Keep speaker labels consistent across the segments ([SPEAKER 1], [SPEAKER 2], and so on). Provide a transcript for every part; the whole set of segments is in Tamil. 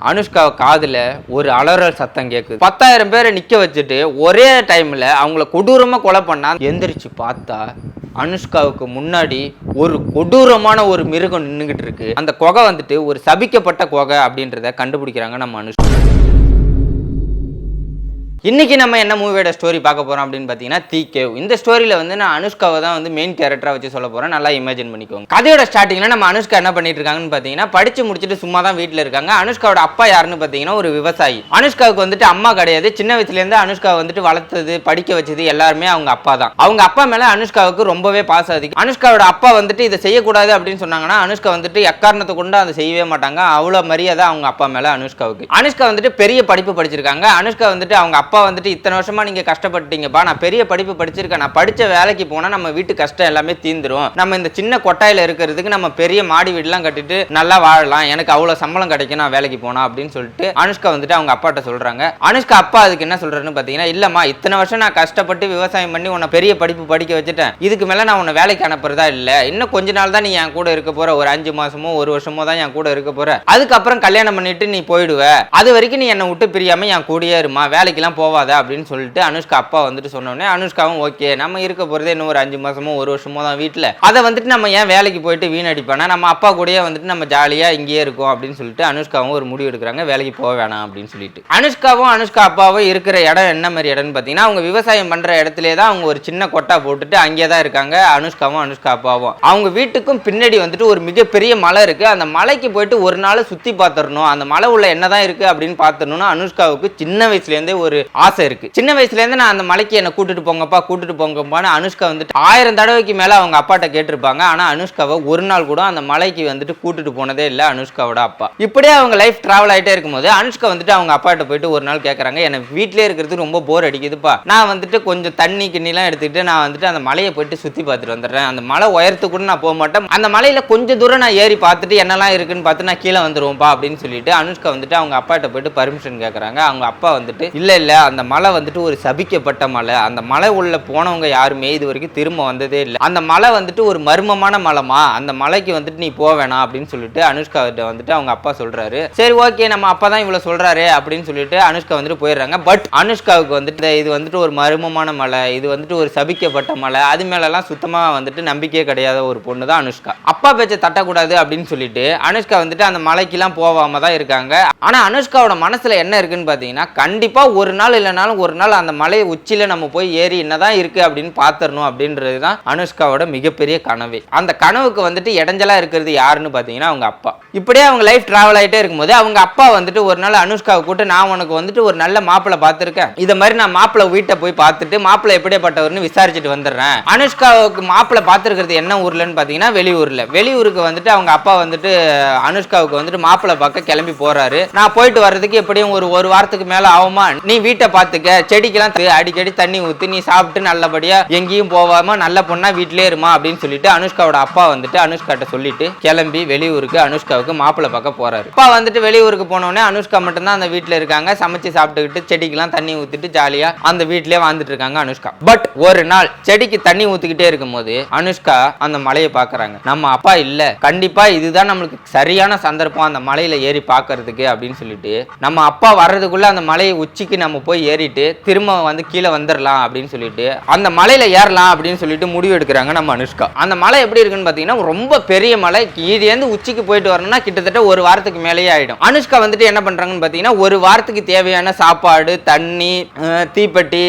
[SPEAKER 1] அனுஷ்கா காதில் ஒரு அலறல் சத்தம் கேட்குது பத்தாயிரம் பேரை நிற்க வச்சுட்டு ஒரே டைமில் அவங்கள கொடூரமாக கொலை பண்ணா எந்திரிச்சு பார்த்தா அனுஷ்காவுக்கு முன்னாடி ஒரு கொடூரமான ஒரு மிருகம் நின்றுகிட்டு இருக்கு. அந்த குகை வந்துட்டு ஒரு சபிக்கப்பட்ட குகை அப்படின்றத கண்டுபிடிக்கிறாங்க நம்ம அனுஷ்கா. இன்னைக்கு நம்ம என்ன மூவியோட ஸ்டோரி பார்க்க போறோம் அப்படின்னு பார்த்தீங்கன்னா தீ கேவ் இந்த ஸ்டோரியில வந்து நான் அனுஷ்காவை தான் வந்து மெயின் கேரக்டரா வச்சு சொல்ல போறேன். நல்லா இமேஜின் பண்ணிக்கோங்க. கதையோட ஸ்டார்டிங்ல நம்ம அனுஷ்கா என்ன பண்ணிட்டு இருக்காங்கன்னு பார்த்தீங்கன்னா படிச்சு முடிச்சுட்டு சும்மா தான் வீட்டில் இருக்காங்க. அனுஷ்காவோட அப்பா யாருன்னு பார்த்தீங்கன்னா ஒரு விவசாயி. அனுஷ்காவுக்கு வந்துட்டு அம்மா கிடையாது. சின்ன வயசுல இருந்து அனுஷ்கா வந்துட்டு வளர்த்தது படிக்க வச்சது எல்லாருமே அவங்க அப்பா தான். அவங்க அப்பா மேல அனுஷ்காவுக்கு ரொம்பவே பாசம் அதிகம். அனுஷ்காவோட அப்பா வந்துட்டு இதை செய்யக்கூடாது அப்படின்னு சொன்னாங்கன்னா அனுஷ்கா வந்துட்டு எக்காரணத்தை கொண்டு அதை செய்யவே மாட்டாங்க. அவ்வளோ மரியாதை அவங்க அப்பா மேல அனுஷ்காவுக்கு. அனுஷ்கா வந்துட்டு பெரிய படிப்பு படிச்சிருக்காங்க. அனுஷ்கா வந்துட்டு அவங்க அப்பா வந்துட்டு இத்தனை வருஷமா நீங்க கஷ்டப்பட்டீங்கப்பா நான் பெரிய படிப்பு படிச்சிருக்கேன். நான் படிச்ச வேலைக்கு போனா நம்ம வீட்டு கஷ்டம் எல்லாமே தீந்துரும் நம்ம இந்த சின்ன கொட்டாயில இருக்கிறதுக்கு நம்ம பெரிய மாடி வீடுலாம் கட்டிட்டு நல்லா வாழலாம். எனக்கு அவ்வளவு சம்பளம் கிடைக்கும். நான் வேலைக்கு போனா அப்படின்னு சொல்லிட்டு அனுஷ்கா வந்துட்டு அவங்க அப்பாட்ட சொல்றாங்க. அனுஷ்கா அப்பா அதுக்கு என்ன சொல்றாருன்னு பாத்தீங்கன்னா இல்லைம்மா இத்தனை வருஷம் நான் கஷ்டப்பட்டு விவசாயம் பண்ணி உன்னை பெரிய படிப்பு படிக்க வச்சுட்டேன். இதுக்கு மேல நான் உன்னை வேலைக்கு அனுப்புறதா இல்ல. இன்னும் கொஞ்ச நாள் தான் நீ என் கூட இருக்க போற. ஒரு அஞ்சு மாசமோ ஒரு வருஷமோ தான் என் கூட இருக்க போற. அதுக்கப்புறம் கல்யாணம் பண்ணிட்டு நீ போயிடுவ. அது வரைக்கும் நீ என்னை விட்டு பிரியாம என் கூடயே இருமா. வேலைக்கெல்லாம் போவாத அப்படின்னு சொல்லிட்டு அனுஷ்கா அப்பா வந்துட்டு சொன்னோடனே அனுஷ்காவும் ஓகே நம்ம இருக்க போறதே இன்னும் ஒரு அஞ்சு மாசமோ ஒரு வருஷமோ தான் வீட்டில் அதை வந்துட்டு நம்ம ஏன் வேலைக்கு போயிட்டு வீணடிப்பானா நம்ம அப்பா கூடயே வந்துட்டு நம்ம ஜாலியாக இங்கேயே இருக்கோம் அப்படின்னு சொல்லிட்டு அனுஷ்காவும் ஒரு முடிவு எடுக்கிறாங்க. வேலைக்கு போக வேணாம் அப்படின்னு சொல்லிட்டு. அனுஷ்காவும் அனுஷ்கா அப்பாவும் இருக்கிற இடம் என்ன மாதிரி இடம்னு பார்த்தீங்கன்னா அவங்க விவசாயம் பண்ற இடத்துல தான் அவங்க ஒரு சின்ன கொட்டா போட்டுட்டு அங்கே தான் இருக்காங்க. அனுஷ்காவும் அனுஷ்கா அப்பாவும். அவங்க வீட்டுக்கும் பின்னாடி வந்துட்டு ஒரு மிகப்பெரிய மலை இருக்கு. அந்த மலைக்கு போயிட்டு ஒரு நாள் சுத்தி பார்த்துடணும். அந்த மலை உள்ள என்னதான் இருக்கு அப்படின்னு பார்த்துடணும்னு அனுஷ்காவுக்கு சின்ன வயசுலேருந்தே ஒரு ஆசை இருக்கு. சின்ன வயசுலேருந்து நான் அந்த மலைக்கு என்னை கூட்டிட்டு போங்கப்பா கூட்டிட்டு போங்கப்பான்னு அனுஷ்கா வந்துட்டு ஆயிரம் தடவைக்கு மேல அவங்க அப்பாட்ட கேட்டிருப்பாங்க. ஆனா அனுஷ்காவை ஒரு நாள் கூட அந்த மலைக்கு வந்துட்டு கூட்டிட்டு போனதே இல்லை அனுஷ்காவோட அப்பா. இப்படியே அவங்க லைஃப் டிராவல் ஆயிட்டே இருக்கும்போது அனுஷ்கா வந்துட்டு அவங்க அப்பாட்ட போயிட்டு ஒரு நாள் கேட்குறாங்க எனக்கு வீட்டிலே இருக்கிறது ரொம்ப போர் அடிக்குதுப்பா. நான் வந்துட்டு கொஞ்சம் தண்ணி கிண்ணிலாம் எடுத்துக்கிட்டு நான் வந்துட்டு அந்த மலையை போயிட்டு சுத்தி பார்த்துட்டு வந்துடுறேன். அந்த மலை உயரத்துக்கு கூட நான் போக மாட்டேன். அந்த மலையில கொஞ்சம் தூரம் நான் ஏறி பார்த்துட்டு என்னெல்லாம் இருக்குன்னு பார்த்து நான் கீழே வந்துருவோம்ப்பா அப்படின்னு சொல்லிட்டு அனுஷ்கா வந்துட்டு அவங்க அப்பாட்ட போயிட்டு பர்மிஷன் கேட்கறாங்க அவங்க அப்பா வந்துட்டு இல்ல இல்ல அந்த மலை வந்துட்டு ஒரு சபிக்கப்பட்ட மலை அந்த மலை உள்ள போனவங்க யாருமே இது வரைக்கும் திரும்ப வந்ததே இல்லை. அந்த மலை வந்துட்டு ஒரு மர்மமான மலைமா அந்த மலைக்கு வந்துட்டு நீ போக வேணாம் அப்படின்னு சொல்லிட்டு அனுஷ்கா கிட்ட வந்துட்டு அவங்க அப்பா சொல்றாரு. சரி ஓகே நம்ம அப்பா தான் இவ்வளவு சொல்றாரு அப்படின்னு சொல்லிட்டு அனுஷ்கா வந்துட்டு போயிடுறாங்க. பட் அனுஷ்காவுக்கு வந்துட்டு இது வந்துட்டு ஒரு மர்மமான மலை இது வந்துட்டு ஒரு சபிக்கப்பட்ட மலை. அது மேலெல்லாம் சுத்தமா வந்துட்டு நம்பிக்கையே கிடையாத ஒரு பொண்ணு தான் அனுஷ்கா. அப்பா பேச்சை தட்டக்கூடாது அப்படின்னு சொல்லிட்டு அனுஷ்கா வந்துட்டு அந்த மலைக்கெல்லாம் போகாம தான் இருக்காங்க. ஆனா அனுஷ்காவோட மனசுல என்ன இருக்குன்னு பாத்தீங்கன்னா கண்டிப்பா ஒரு நாள் இல்லைனாலும் ஒரு நாள் அந்த மலை உச்சியில் நம்ம போய் ஏறி என்னதான் இருக்கு அப்படின்னு பார்த்துடணும் அப்படின்றது தான் அனுஷ்காவோட மிகப்பெரிய கனவு. அந்த கனவுக்கு வந்துட்டு இடைஞ்சலாக இருக்கிறது யாருன்னு பார்த்தீங்கன்னா அவங்க அப்பா. இப்படியே அவங்க லைஃப் ட்ராவல் ஆகிட்டே இருக்கும்போது அவங்க அப்பா வந்துட்டு ஒரு நாள் அனுஷ்காவை கூட்டு நான் உனக்கு வந்துட்டு ஒரு நல்ல மாப்பிள்ளை பார்த்துருக்கேன். இதை மாதிரி நான் மாப்பிள்ளை வீட்டை போய் பார்த்துட்டு மாப்பிள்ளை எப்படிப்பட்டவர்னு விசாரிச்சுட்டு வந்துடுறேன். அனுஷ்காவுக்கு மாப்பிள்ளை பார்த்துருக்கிறது என்ன ஊர்லன்னு பார்த்தீங்கன்னா வெளியூரில். வெளியூருக்கு வந்துட்டு அவங்க அப்பா வந்துட்டு அனுஷ்காவுக்கு வந்துட்டு மாப்பிள்ளை பார்க்க கிளம்பி போறாரு. நான் போயிட்டு வர்றதுக்கு எப்படியும் ஒரு ஒரு வாரத்துக்கு மேலே ஆகுமா? நீ வீட்டு பார்த்துக்க செடிக்கெல்லாம் அடிக்கடி தண்ணி ஊற்றி நீ சாப்பிட்டு நல்லபடியா எங்கேயும் போகாம நல்ல பொண்ணா வீட்டிலே இருமா அப்படின்னு சொல்லிட்டு அனுஷ்காவோட அப்பா வந்துட்டு அனுஷ்காட்ட சொல்லிட்டு கிளம்பி வெளியூருக்கு அனுஷ்காவுக்கு மாப்பிள்ளை பார்க்க போறாரு. அப்பா வந்துட்டு வெளியூருக்கு போனோடனே அனுஷ்கா மட்டும்தான் அந்த வீட்டில் இருக்காங்க. சமைச்சு சாப்பிட்டுக்கிட்டு செடிக்கெல்லாம் தண்ணி ஊத்துட்டு ஜாலியா அந்த வீட்டிலே வாழ்ந்துட்டு இருக்காங்க அனுஷ்கா. பட் ஒரு நாள் செடிக்கு தண்ணி ஊத்திக்கிட்டே இருக்கும்போது அனுஷ்கா அந்த மலையை பார்க்கறாங்க. நம்ம அப்பா இல்ல. கண்டிப்பா இதுதான் நம்மளுக்கு சரியான சந்தர்ப்பம். அந்த மலையில ஏறி பார்க்கறதுக்கு அப்படின்னு சொல்லிட்டு நம்ம அப்பா வர்றதுக்குள்ள அந்த மலையை உச்சிக்கு நம்ம போய் ஏறிட்டு திரும்ப வந்து கீழே வந்துடலாம் அப்படின்னு சொல்லிட்டு அந்த மலையில ஏறலாம் அப்படின்னு சொல்லிட்டு முடிவு எடுக்கிறாங்க நம்ம அனுஷ்கா. அந்த மலை எப்படி இருக்குன்னு பாத்தீங்கன்னா ரொம்ப பெரிய மலை. இதுலேருந்து உச்சிக்கு போயிட்டு வரணும்னா கிட்டத்தட்ட ஒரு வாரத்துக்கு மேலேயே ஆயிடும். அனுஷ்கா வந்துட்டு என்ன பண்றாங்கன்னு பாத்தீங்கன்னா ஒரு வாரத்துக்கு தேவையான சாப்பாடு தண்ணி தீப்பெட்டி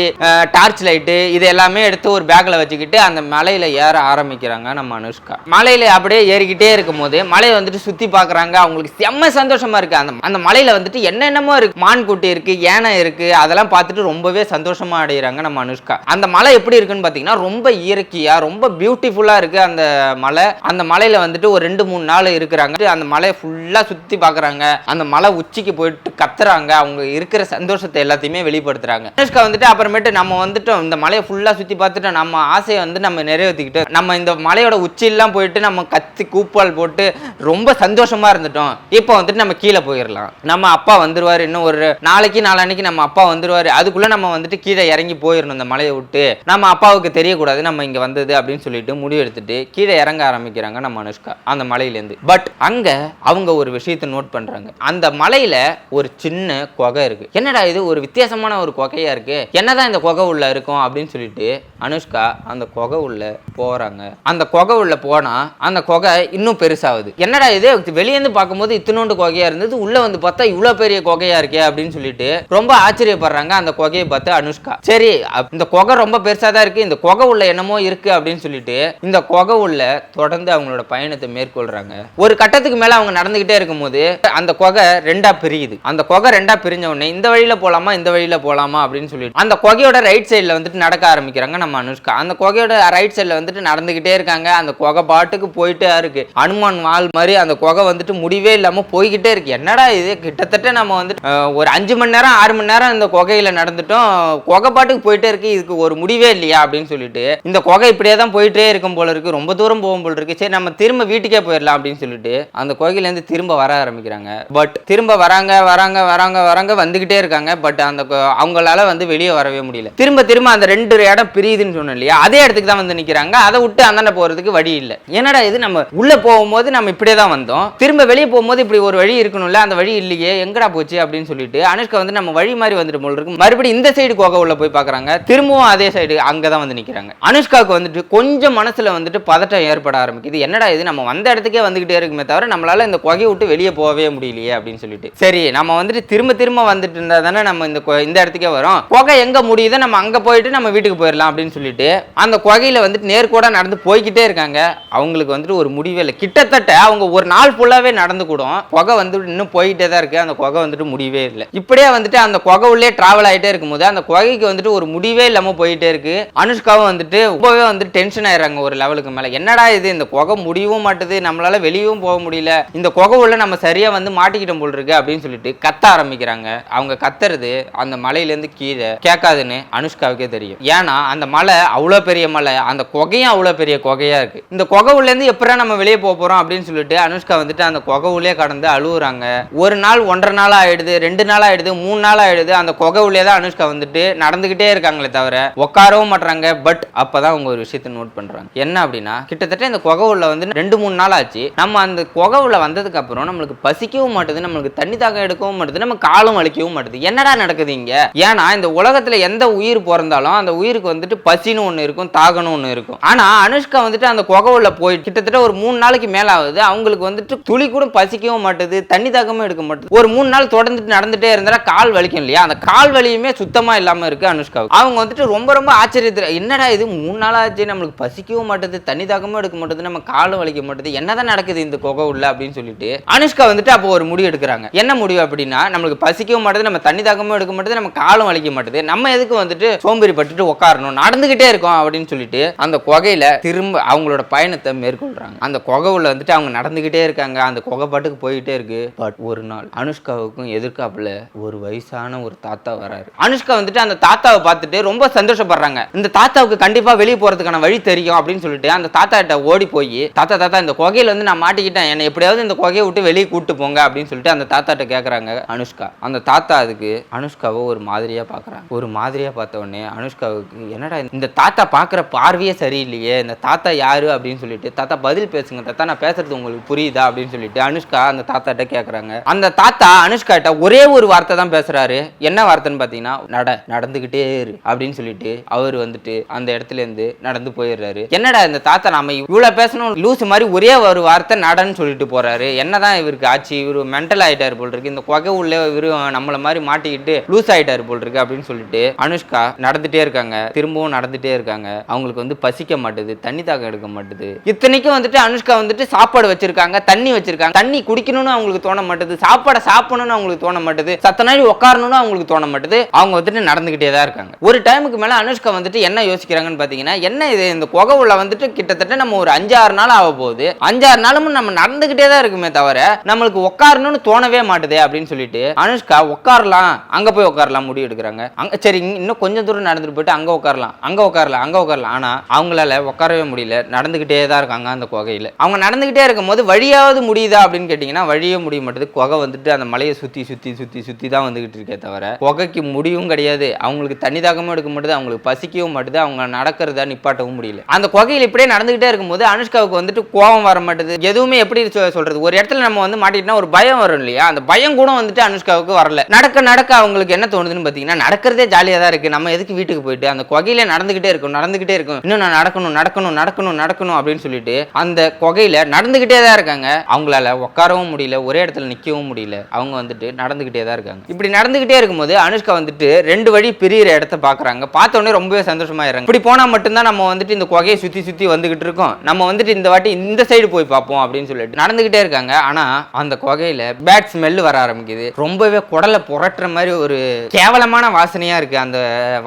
[SPEAKER 1] டார்ச் லைட்டு இது எல்லாமே எடுத்து ஒரு பேக்கில் வச்சுக்கிட்டு அந்த மலையில ஏற ஆரம்பிக்கிறாங்க நம்ம அனுஷ்கா. மலையில அப்படியே ஏறிக்கிட்டே இருக்கும்போது மலையை வந்துட்டு சுத்தி பார்க்குறாங்க அவங்களுக்கு செம்ம சந்தோஷமா இருக்கு. அந்த அந்த மலையில வந்துட்டு என்னென்னமோ இருக்கு. மான் குட்டி இருக்கு யானை இருக்கு அதெல்லாம் பார்த்துட்டு ரொம்பவே சந்தோஷமா அடைகிறாங்க நம்ம அனுஷ்கா. அந்த மலை எப்படி இருக்குன்னு பார்த்தீங்கன்னா ரொம்ப இயற்கையா ரொம்ப பியூட்டிஃபுல்லா இருக்கு அந்த மலை. அந்த மலையில வந்துட்டு ஒரு ரெண்டு மூணு நாள் இருக்கிறாங்க. அந்த மலையை ஃபுல்லா சுத்தி பார்க்குறாங்க. அந்த மலை உச்சிக்கு போயிட்டு கத்துறாங்க. அவங்க இருக்கிற சந்தோஷத்தை எல்லாத்தையுமே வெளிப்படுத்துறாங்க. அனுஷ்கா வந்துட்டு அப்புறமேட்டு நம்ம வந்துட்டு இந்த மலையை ஃபுல்லா சுத்தி பார்த்துட்டு நம்ம ஆசையை வந்து நம்ம நிறைவேற்றிக்கிட்டு நம்ம இந்த மலையோட உச்சியெல்லாம் போயிட்டு நம்ம கத்தி கூப்பால் போட்டு ரொம்ப சந்தோஷமா இருந்துட்டோம். இப்போ வந்துட்டு நம்ம கீழே போயிடலாம். நம்ம அப்பா வந்துருவார். இன்னும் ஒரு நாளைக்கு நாளான்னைக்கு நம்ம அப்பா வந்துருவாரு. அதுக்குள்ளே நம்ம வந்துட்டு கீழே இறங்கி போயிடணும் இந்த மலையை விட்டு. நம்ம அப்பாவுக்கு தெரியக்கூடாது நம்ம இங்கே வந்தது அப்படின்னு சொல்லிட்டு முடிவு எடுத்துட்டு கீழே இறங்க ஆரம்பிக்கிறாங்க நம்ம அனுஷ்கா அந்த மலையிலேருந்து பட் அங்கே அவங்க ஒரு விஷயத்தை நோட் பண்றாங்க. அந்த மலையில் ஒரு சின்ன குகை இருக்கு. என்னடா இது? ஒரு வித்தியாசமான ஒரு குகையாக இருக்கு. என்னதான் இந்த குகை உள்ள இருக்கும் அப்படின்னு சொல்லிட்டு அனுஷ்கா அந்த குகை உள்ள போகிறாங்க அந்த குகை உள்ள போனால் அந்த குகை இன்னும் பெருசாகுது. என்னடா இது? வெளியேந்து பார்க்கும்போது இத்தினோண்டு குகையாக இருந்தது. உள்ளே வந்து பார்த்தா இவ்வளோ பெரிய குகையாக இருக்கே அப்படின்னு சொல்லிட்டு ரொம்ப ஆச்சரியப்படுறாங்க அந்த குகையை பார்த்து அனுஷ்கா. சரி இந்த குகை ரொம்ப பெருசா தான் இருக்கு இந்த குகை உள்ள என்னமோ இருக்கு அப்படின்னு சொல்லிட்டு இந்த குகை உள்ள தொடர்ந்து அவங்களோட பயணத்தை மேற்கொள்றாங்க. ஒரு கட்டத்துக்கு மேல அவங்க நடந்துகிட்டே இருக்கும்போது அந்த குகை ரெண்டா பிரியுது. அந்த குகை ரெண்டா பிரிஞ்ச உடனே இந்த வழியில போலாமா இந்த வழியில போலாமா அப்படின்னு சொல்லிட்டு அந்த குகையோட ரைட் சைடுல வந்துட்டு நடக்க ஆரம்பிக்கிறாங்க நம்ம அனுஷ்கா. அந்த குகையோட ரைட் சைடுல வந்துட்டு நடந்துகிட்டே இருக்காங்க. அந்த குகை பாட்டுக்கு போயிட்டே இருக்கு. அனுமான் வால் மாதிரி அந்த குகை வந்துட்டு முடிவே இல்லாம போய்கிட்டே இருக்கு. என்னடா இது? கிட்டத்தட்ட நம்ம வந்துட்டு ஒரு அஞ்சு மணி நேரம் ஆறு மணி நேரம் இந்த குகையில் நடந்துட்டோம். குகை பாட்டுக்கு போயிட்டே இருக்கு. இதுக்கு ஒரு முடிவே இல்லையா அப்படின்னு சொல்லிட்டு. இந்த குகை இப்படியே தான் போயிட்டே இருக்கும் போல இருக்கு. ரொம்ப தூரம் போகும் போல இருக்கு. சரி நம்ம திரும்ப வீட்டுக்கே போயிடலாம் அப்படின்னு சொல்லிட்டு அந்த குகையிலேருந்து திரும்ப வர ஆரம்பிக்கிறாங்க. பட் திரும்ப வராங்க வராங்க வராங்க வராங்க வந்துகிட்டே இருக்காங்க. பட் அந்த அவங்களால வந்து வெளியே வரவே முடியல. திரும்ப திரும்ப அந்த ரெண்டு இடம் பிரியுதுன்னு சொன்னோம் இல்லையா? அதே இடத்துக்கு தான் வந்து நிக்கிறாங்க. அதை விட்டு அந்தாண்ட போறதுக்கு வழி இல்லை. என்னடா இது? நம்ம உள்ள போகும்போது நம்ம இப்படியே தான் வந்தோம். திரும்ப வெளியே போகும்போது இப்படி ஒரு வழி இருக்கணும்ல? அந்த வழி இல்லையே. எங்கடா போச்சு? அப்படின்னு சொல்லிட்டு அனுஷ்கா வந்து நம்ம வழி மாதிரி வந்துட்டு போல இருக்கு. மறுபடியும் இந்த சைடு கோகை உள்ள போய் பார்க்குறாங்க திரும்பவும் அதே சைடு அங்கே தான் வந்து நிற்கிறாங்க அனுஷ்காவுக்கு வந்துட்டு கொஞ்சம் மனசுல வந்துட்டு பதட்டம் ஏற்பட ஆரம்பிக்குது. என்னடா இது? நம்ம வந்த இடத்துக்கே வந்துகிட்டே இருக்குமே தவிர நம்மளால இந்த குகையை விட்டு வெளியே போகவே முடியலையே அப்படின்னு சொல்லிட்டு. சரி நம்ம வந்துட்டு திரும்ப திரும்ப வந்துட்டு இருந்தா தானே நம்ம இந்த கொ- இந்த இடத்துக்கே வரோம். குகை எங்க முடியுதோ நம்ம அங்க போயிட்டு நம்ம வீட்டுக்கு போயிடலாம் அப்படின்னு சொல்லிட்டு அந்த குகையில் வந்துட்டு நேர்கூட நடந்து போய்கிட்டே இருக்காங்க. அவங்களுக்கு வந்துட்டு ஒரு முடிவே இல்லை. கிட்டத்தட்ட அவங்க ஒரு நாள் ஃபுல்லாவே நடந்து கூடும் குகை வந்துட்டு இன்னும் போயிட்டே தான் இருக்கு. அந்த குகை வந்துட்டு முடியவே இல்லை. இப்படியே வந்துட்டு அந்த குகை உள்ளே டிராவல் ஆகிட்டே இருக்கும்போது அந்த குகைக்கு வந்துட்டு ஒரு முடிவே இல்லாமல் போயிட்டே இருக்கு. அனுஷ்காவும் வந்துட்டு ரொம்பவே வந்து டென்ஷன் ஆயிடுறாங்க ஒரு லெவலுக்கு மேலே. என்னடா இது? இந்த குகை முடியவும் மாட்டுது. நம்மளால வெளியவும் போக முடியல. இந்த குகை உள்ள நம்ம சரியா வந்து மாட்டிக்கிட்டோம் போல் இருக்கு அப்படின்னு சொல்லிட்டு கத்த ஆரம்பிக்கிறாங்க. அவங்க கத்துறது அந்த மலையிலேருந்து கீழே கேட்காதுன்னு அனுஷ்காவுக்கே தெரியும். ஏன்னா அந்த மலை அவ்வளோ பெரிய மலை. அந்த குகையும் அவ்வளோ பெரிய குகையா இருக்கு. இந்த குகை உள்ளேருந்து எப்படா நம்ம வெளியே போக போறோம் அப்படின்னு சொல்லிட்டு அனுஷ்கா வந்துட்டு அந்த குகை உள்ளே கடந்து அழுகுறாங்க ஒரு நாள் ஒன்றரை நாள் ஆயிடுது ரெண்டு நாள் ஆயிடுது மூணு நாள் ஆயிடுது. அந்த குகை உள்ளே தான் அனுஷ்கா வந்துட்டு நடந்துகிட்டே இருக்காங்களே தவிர உட்காரவும் மாட்றாங்க. பட் அப்பதான் அவங்க ஒரு விஷயத்தை நோட் பண்றாங்க. என்ன அப்படின்னா கிட்டத்தட்ட இந்த குகை உள்ள வந்து ரெண்டு மூணு நாள் ஆச்சு. நம்ம அந்த குகை உள்ள வந்ததுக்கு அப்புறம் நம்மளுக்கு பசிக்கவும் மாட்டுது நம்மளுக்கு தண்ணி தாக்கம் எடுக்கவும் மாட்டுது நம்ம காலும் வலிக்கவும் மாட்டுது. என்னடா நடக்குது இங்க? ஏன்னா இந்த உலகத்துல எந்த உயிர் பிறந்தாலும் அந்த உயிருக்கு வந்துட்டு பசின்னு ஒண்ணு இருக்கும் தாகனும் ஒண்ணு இருக்கும். ஆனா அனுஷ்கா வந்துட்டு அந்த குகை உள்ள போய் கிட்டத்தட்ட ஒரு மூணு நாளைக்கு மேல ஆகுது அவங்களுக்கு வந்துட்டு துளி கூட பசிக்கவும் மாட்டுது தண்ணி தாக்கமும் எடுக்க மாட்டுது. ஒரு மூணு நாள் தொடர்ந்துட்டு நடந்துட்டே இருந்தா கால் வலிக்கும் இல்லையா? அந்த கால் வலியுமே சுத்தமா இல்லாம இருக்கு அனுஷ்காவுக்கு. அவங்க வந்துட்டு ரொம்ப ரொம்ப ஆச்சரியத்தில் என்னடா இது? மூணு நாள் ஆச்சு நம்மளுக்கு பசிக்கவும் மாட்டேது தண்ணி தாக்கமும் எடுக்க மாட்டுது நம்ம காலும் வலிக்க மாட்டுது என்னதான் நடக்குது இந்த குகை உள்ள? அப்படின்னு சொல்லிட்டு அனுஷ்கா வந்துட்டு அப்போ ஒரு முடிவு எடுக்கிறாங்க. என்ன முடிவு அப்படின்னா நம்மளுக்கு பசிக்கவும் மாட்டேது நம்ம தண்ணி தாக்கமும் எடுக்க மாட்டுது நம்ம காலும் வலிக்க மாட்டுது நம்ம எதுக்கு வந்துட்டு சோம்பேறி பட்டுட்டு உட்காரணும் நடந்துகிட்டே இருக்கோம் அப்படின்னு சொல்லிட்டு அந்த குகையில திரும்ப அவங்களோட பயணத்தை மேற்கொள்றாங்க. அந்த குகை உள்ள வந்துட்டு அவங்க நடந்துகிட்டே இருக்காங்க அந்த குகை பாட்டுக்கு போயிட்டே இருக்கு. பட் ஒரு நாள் அனுஷ்காவுக்கும் எதிர்காப்புல ஒரு வயசான ஒரு தாத்தா தாத்தா வராரு. அனுஷ்கா வந்துட்டு அந்த தாத்தாவை பார்த்துட்டு ரொம்ப சந்தோஷப்படுறாங்க. இந்த தாத்தாவுக்கு கண்டிப்பா வெளியே போறதுக்கான வழி தெரியும் அப்படின்னு சொல்லிட்டு அந்த தாத்தா கிட்ட ஓடி போய் தாத்தா தாத்தா இந்த கொகையில வந்து நான் மாட்டிக்கிட்டேன். என்னை எப்படியாவது இந்த கொகையை விட்டு வெளியே கூட்டு போங்க அப்படின்னு சொல்லிட்டு அந்த தாத்தாட்ட கேக்குறாங்க அனுஷ்கா. அந்த தாத்தா அதுக்கு அனுஷ்காவை ஒரு மாதிரியா பாக்குறாங்க. ஒரு மாதிரியா பார்த்த உடனே அனுஷ்காவுக்கு என்னடா இந்த தாத்தா பாக்குற பார்வையே சரியில்லையே. இந்த தாத்தா யாரு? அப்படின்னு சொல்லிட்டு தாத்தா பதில் பேசுங்க. தாத்தா நான் பேசுறது உங்களுக்கு புரியுதா? அப்படின்னு சொல்லிட்டு அனுஷ்கா அந்த தாத்தாட்ட கேக்குறாங்க. அந்த தாத்தா அனுஷ்கா கிட்ட ஒரே ஒரு வார்த்தை தான் பேசுறாரு. என்ன என்ன வார்த்தைன்னு பாத்தீங்கன்னா நட நடந்துகிட்டே இரு அப்படின்னு சொல்லிட்டு அவர் வந்துட்டு அந்த இடத்துல இருந்து நடந்து போயிடுறாரு. என்னடா இந்த தாத்தா நாம இவ்வளவு பேசணும் லூஸ் மாதிரி ஒரே ஒரு வார்த்தை நடன்னு சொல்லிட்டு போறாரு. என்னதான் இவருக்கு ஆச்சு இவரு மென்டல் ஆயிட்டாரு போல் இருக்கு. இந்த குகை உள்ள இவரு நம்மள மாதிரி மாட்டிக்கிட்டு லூஸ் ஆயிட்டாரு போல் இருக்கு அப்படின்னு சொல்லிட்டு அனுஷ்கா நடந்துட்டே இருக்காங்க. திரும்பவும் நடந்துட்டே இருக்காங்க. அவங்களுக்கு வந்து பசிக்க மாட்டுது தண்ணி தாக்கம் எடுக்க மாட்டுது. இத்தனைக்கும் வந்துட்டு அனுஷ்கா வந்துட்டு சாப்பாடு வச்சிருக்காங்க தண்ணி வச்சிருக்காங்க. தண்ணி குடிக்கணும்னு அவங்களுக்கு தோண மாட்டுது சாப்பாடை சாப்பிடணும்னு அவங்களுக்கு தோண மாட்டுது. சத்த நாள் உட்காரணும்னு அவங்களுக்கு தோண மாட்டுது அவங்க வந்துட்டு நடந்துகிட்டே தான் இருக்காங்க. ஒரு டைமுக்கு மேல அனுஷ்கா வந்துட்டு என்ன யோசிக்கிறாங்கன்னு பாத்தீங்கன்னா என்ன இது இந்த குகை உள்ள வந்துட்டு கிட்டத்தட்ட நம்ம ஒரு அஞ்சாறு நாள் ஆக போகுது. அஞ்சாறு நாளும் நம்ம நடந்துகிட்டே தான் இருக்குமே தவிர நம்மளுக்கு உட்காரணும்னு தோணவே மாட்டுதே அப்படின்னு சொல்லிட்டு அனுஷ்கா உட்காரலாம் அங்க போய் உட்காரலாம் முடிவு எடுக்கிறாங்க. அங்க சரி இன்னும் கொஞ்சம் தூரம் நடந்துட்டு போயிட்டு அங்க உட்காரலாம் அங்க உட்காரலாம் அங்க உட்காரலாம். ஆனா அவங்களால உட்காரவே முடியல. நடந்துகிட்டே தான் இருக்காங்க அந்த குகையில. அவங்க நடந்துகிட்டே இருக்கும்போது வழியாவது முடியுதா அப்படின்னு கேட்டிங்கன்னா வழியே முடிய மாட்டேது. குகை வந்துட்டு அந்த மலையை சுத்தி சுத்தி சுத்தி சுத்தி தான் வந்துகிட்டு இருக்கே தவிர குகைக்கு முடியும் கிடையாது. அவங்களுக்கு தண்ணி தாகமும் எடுக்க மாட்டுது அவங்களுக்கு பசிக்கவும் மாட்டுது அவங்க நடக்கிறத நிப்பாட்டவும் முடியல. அந்த குகையில் இப்படியே நடந்துகிட்டே இருக்கும்போது அனுஷ்காவுக்கு வந்துட்டு கோபம் வர மாட்டுது. எதுவுமே எப்படி சொ- சொல்றது? ஒரு இடத்துல நம்ம வந்து மாட்டிட்டோம்னா ஒரு பயம் வரும் இல்லையா? அந்த பயம் கூட வந்துட்டு அனுஷ்காவுக்கு வரல. நடக்க நடக்க அவங்களுக்கு என்ன தோணுதுன்னு பார்த்தீங்கன்னா நடக்கிறதே ஜாலியாக தான் இருக்கு. நம்ம எதுக்கு வீட்டுக்கு போயிட்டு அந்த குகையில நடந்துகிட்டே இருக்கும் நடந்துகிட்டே இருக்கும் இன்னும் நான் நடக்கணும் நடக்கணும் நடக்கணும் நடக்கணும் அப்படின்னு சொல்லிட்டு அந்த குகையில நடந்துகிட்டே தான் இருக்காங்க. அவங்களால உட்காரவும் முடியல ஒரே இடத்துல நிற்கவும் முடியல. அவங்க வந்துட்டு நடந்துகிட்டே தான் இருக்காங்க. இப்படி நடந்துகிட்டே இருக்கும்போது அனுஷ்கா வந்துட்டு ரெண்டு வழி பிரியிற இடத்த பாக்குறாங்க. பார்த்த உடனே ரொம்பவே சந்தோஷமாயிடுறாங்க இப்படி போனா மட்டும்தான் நம்ம வந்துட்டு இந்த குகையை சுத்தி சுத்தி வந்துகிட்டு இருக்கோம். நம்ம வந்துட்டு இந்த வாட்டி இந்த சைடு போய் பார்ப்போம் அப்படின்னு சொல்லிட்டு நடந்துகிட்டே இருக்காங்க. ஆனா அந்த குகையில பேட் ஸ்மெல் வர ஆரம்பிக்குது. ரொம்பவே குடலை புரட்டுற மாதிரி ஒரு கேவலமான வாசனையா இருக்கு அந்த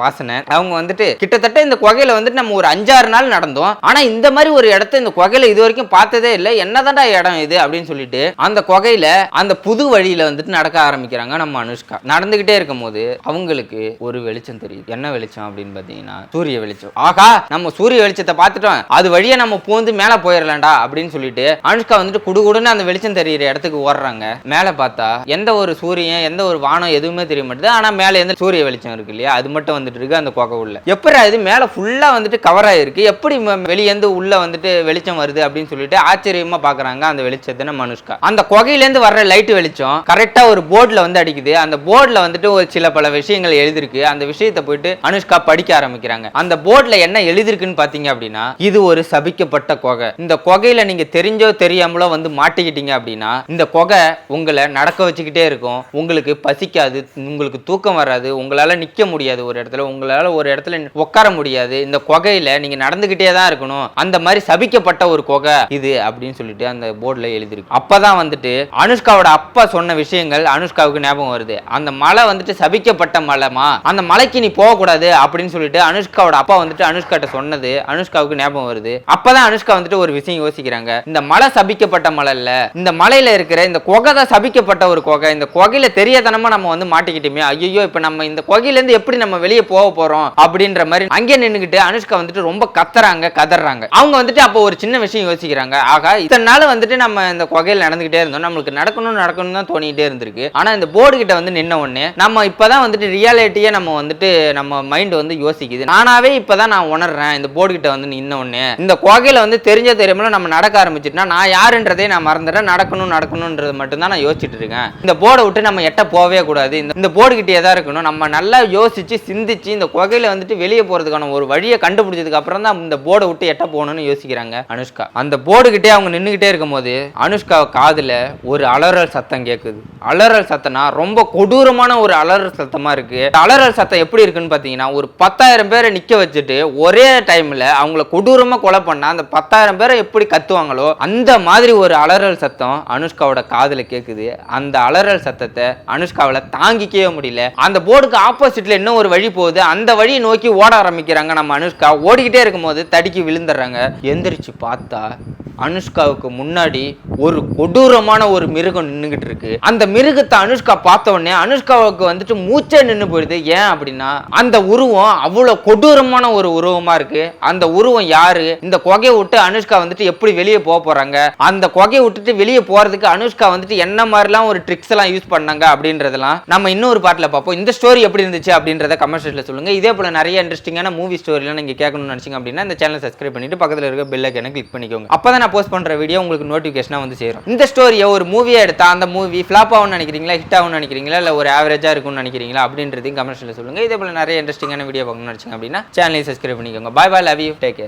[SPEAKER 1] வாசனை. அவங்க வந்துட்டு கிட்டத்தட்ட இந்த குகையில வந்துட்டு நம்ம ஒரு அஞ்சாறு நாள் நடந்தோம். ஆனா இந்த மாதிரி ஒரு இடத்த இந்த குகையில இது வரைக்கும் பார்த்ததே இல்லை. என்னதான்டா இடம் இது அப்படின்னு சொல்லிட்டு அந்த குகையில அந்த புது வழியில வந்துட்டு நடக்க ஆரம்பிக்கிறாங்க நம்ம அனுஷ்கா. இருக்கும் போது அவங்களுக்கு ஒரு வெளிச்சம் தெரியுது. என்ன வெளிச்சம் அப்படின்னு பாத்தீங்கன்னா சூரிய வெளிச்சம். ஆகா நம்ம சூரிய வெளிச்சத்தை பார்த்துட்டோம். அது வழியா நம்ம பூந்து மேல போயிடலாம்டா அப்படின்னு சொல்லிட்டு அனுஷ்கா வந்துட்டு குடுகுடுன்னு அந்த வெளிச்சம் தெரியிற இடத்துக்கு ஓடுறாங்க. மேல பார்த்தா எந்த ஒரு சூரியன் எந்த ஒரு வானம் எதுவுமே தெரிய மாட்டேது. ஆனா மேல எந்த சூரிய வெளிச்சம் இருக்கு இல்லையா? அது மட்டும் வந்துட்டு இருக்கு அந்த குகை உள்ள. எப்படி இது? மேல ஃபுல்லா வந்துட்டு கவர் ஆயிருக்கு. எப்படி வெளியேந்து உள்ள வந்துட்டு வெளிச்சம் வருது அப்படின்னு சொல்லிட்டு ஆச்சரியமா பாக்குறாங்க அந்த வெளிச்சத்தை மனுஷ்கா அந்த குகையிலேருந்து வர்ற லைட் வெளிச்சம் கரெக்டா ஒரு போர்டுல வந்து அடிக்குது. அந்த போர்டுல வந்துட்டு ஒரு சில பல விஷயங்கள் எழுதிருக்கு. அந்த விஷயத்தை போயிட்டு அனுஷ்கா படிக்க ஆரம்பிக்கிறாங்க. அந்த போர்டுல என்ன எழுதிருக்குன்னு பார்த்தீங்க அப்படின்னா இது ஒரு சபிக்கப்பட்ட குகை. இந்த கொகையில் நீங்க தெரிஞ்சோ தெரியாமலோ வந்து மாட்டிக்கிட்டீங்க அப்படின்னா இந்த குகை உங்களை நடக்க வச்சுக்கிட்டே இருக்கும். உங்களுக்கு பசிக்காது உங்களுக்கு தூக்கம் வராது உங்களால நிக்க முடியாது ஒரு இடத்துல உங்களால ஒரு இடத்துல உட்கார முடியாது. இந்த குகையில நீங்க நடந்துகிட்டே தான் இருக்கணும். அந்த மாதிரி சபிக்கப்பட்ட ஒரு கொகை இது அப்படின்னு சொல்லிட்டு அந்த போர்டில் எழுதிருக்கு. அப்பதான் வந்துட்டு அனுஷ்காவோட அப்பா சொன்ன விஷயங்கள் அனுஷ்காவுக்கு ஞாபகம் வருது. அந்த மலை வந்துட்டு சபிக்கப்பட்ட மலைமா அந்த மலைக்கு நீ போகக்கூடாது அப்படின்னு சொல்லிட்டு அனுஷ்காவோட அப்பா வந்துட்டு அனுஷ்காட்ட சொன்னது. அனுஷ்காவுக்கு ஞாபகம் வருது. அப்பதான் அனுஷ்கா வந்துட்டு ஒரு விஷயம் யோசிக்கிறாங்க. இந்த மலை சபிக்கப்பட்ட மலை இல்ல. இந்த மலையில இருக்கிற இந்த குகை தான் சபிக்கப்பட்ட ஒரு குகை. இந்த குகையில தெரியாதனமா நம்ம வந்து மாட்டிக்கிட்டோமே. ஐயோ இப்ப நம்ம இந்த குகையில இருந்து எப்படி நம்ம வெளியே போக போறோம் அப்படின்ற மாதிரி அங்கே நின்னுகிட்டு அனுஷ்கா வந்துட்டு ரொம்ப கத்துறாங்க கதறாங்க. அவங்க வந்துட்டு அப்போ ஒரு சின்ன விஷயம் யோசிக்கிறாங்க. ஆகா இத்தனை நாள் வந்துட்டு நம்ம இந்த குகையில் நடந்துகிட்டே இருந்தோம். நம்மளுக்கு நடக்கணும் நடக்கணும் தான் தோணிக்கிட்டே இருந்திருக்கு. ஆனா இந்த போர்டு கிட்ட வந்து நின்ன உடனே நம்ம இப்போ தான் வந்துட்டு ரியாலிட்டியை நம்ம வந்துட்டு நம்ம மைண்ட் வந்து யோசிக்குது. நானாவே இப்போ தான் நான் உணர்றேன். இந்த போர்டு கிட்ட வந்து நின்ன இந்த குகையில வந்து தெரிஞ்ச தெரியாமல் நம்ம நடக்க ஆரம்பிச்சிட்டுனா நான் யாருன்றதே நான் மறந்துடுறேன். நடக்கணும் நடக்கணும்ன்றது மட்டும்தான் நான் யோசிச்சுட்டு இருக்கேன். இந்த போர்டை விட்டு நம்ம எட்ட போகவே கூடாது. இந்த இந்த போர்டு கிட்டே தான் இருக்கணும். நம்ம நல்லா யோசிச்சு சிந்திச்சு இந்த குகையில வந்துட்டு வெளியே போறதுக்கான ஒரு வழியை கண்டுபிடிச்சதுக்கு அப்புறம் தான் இந்த போர்டை விட்டு எட்ட போகணும்னு யோசிக்கிறாங்க அனுஷ்கா. அந்த போர்டு கிட்டே அவங்க நின்றுகிட்டே இருக்கும்போது அனுஷ்கா காதில் ஒரு அலறல் சத்தம் கேட்குது அலறல் சத்தம்னா ரொம்ப கொடூரமான ஒரு அலறல் சத்தமாக இருக்குது அலறல் சத்தம் எப்படி இருக்குன்னு பார்த்தீங்கன்னா ஒரு பத்தாயிரம் பேரை நிற்க வச்சுட்டு ஒரே டைமில் அவங்கள கொடூரமாக கொலை பண்ணால் அந்த பத்தாயிரம் பேரை எப்படி கத்துவாங்களோ அந்த மாதிரி ஒரு அலறல் சத்தம் அனுஷ்காவோட காதில் கேட்குது அந்த அலறல் சத்தத்தை அனுஷ்காவில் தாங்கிக்கவே முடியல. அந்த போர்டுக்கு ஆப்போசிட்டில் இன்னும் ஒரு வழி போகுது. அந்த வழியை நோக்கி ஓட ஆரம்பிக்கிறாங்க நம்ம அனுஷ்கா. ஓடிக்கிட்டே இருக்கும்போது தடுக்கி விழுந்துடுறாங்க. எந்திரிச்சு பார்த்தா அனுஷ்காவுக்கு முன்னாடி ஒரு கொடூரமான ஒரு மிருகம் நின்றுகிட்டு இருக்கு. அந்த மிருகத்தை அனுஷ்கா பார்த்த உடனே அனுஷ்காவுக்கு வந்துட்டு மூச்சே நின்று போயிடுது. ஏன் அப்படின்னா அந்த உருவம் அவ்வளோ கொடூரமான ஒரு உருவமா இருக்கு. அந்த உருவம் யாரு? இந்த கொகையை விட்டு அனுஷ்கா வந்துட்டு எப்படி வெளியே போக போறாங்க? அந்த கொகையை விட்டுட்டு வெளியே போறதுக்கு அனுஷ்கா வந்துட்டு என்ன மாதிரிலாம் ஒரு ட்ரிக்ஸ் எல்லாம் யூஸ் பண்ணாங்க அப்படின்றதெல்லாம் நம்ம இன்னொரு பாட்டில் பார்ப்போம். இந்த ஸ்டோரி எப்படி இருந்துச்சு அப்படின்றத கமெண்ட் சொல்லுங்க. இதே போல நிறைய இன்ட்ரெஸ்டிங்கான மூவி ஸ்டோரிலாம் நீங்கள் கேட்கணும்னு நினச்சிங்க அப்படின்னா இந்த சேனல் சப்ஸ்கிரைப் பண்ணிட்டு பக்கத்தில் இருக்க பெல் கிளிக் பண்ணிக்கோங்க. அப்பதான் நான் போஸ்ட் பண்ற வீடியோ உங்களுக்கு நோட்டிஃபிகேஷனாக வந்து சேரும். இந்த ஸ்டோரியை ஒரு மூவியை எடுத்தா அந்த மூவி ஃப்ளாப் ஆகும்னு நினைக்கிறீங்களா ஹிட் ஆகும்னு நினைக்கிறீங்களா இல்லை ஒரு ஆவரேஜா இருக்கும்னு நினைக்கிறீங்களா அப்படின்றதையும் கமெண்ட்ஸில் சொல்லுங்கள் சொல்லுங்க. இதே போல நிறைய இன்ட்ரெஸ்டிங்கான வீடியோ பார்க்கணும்னு நினைச்சீங்க அப்படின்னா சேனலையும் சப்ஸ்கிரைப் பண்ணிக்கோங்க. Bye bye love you take care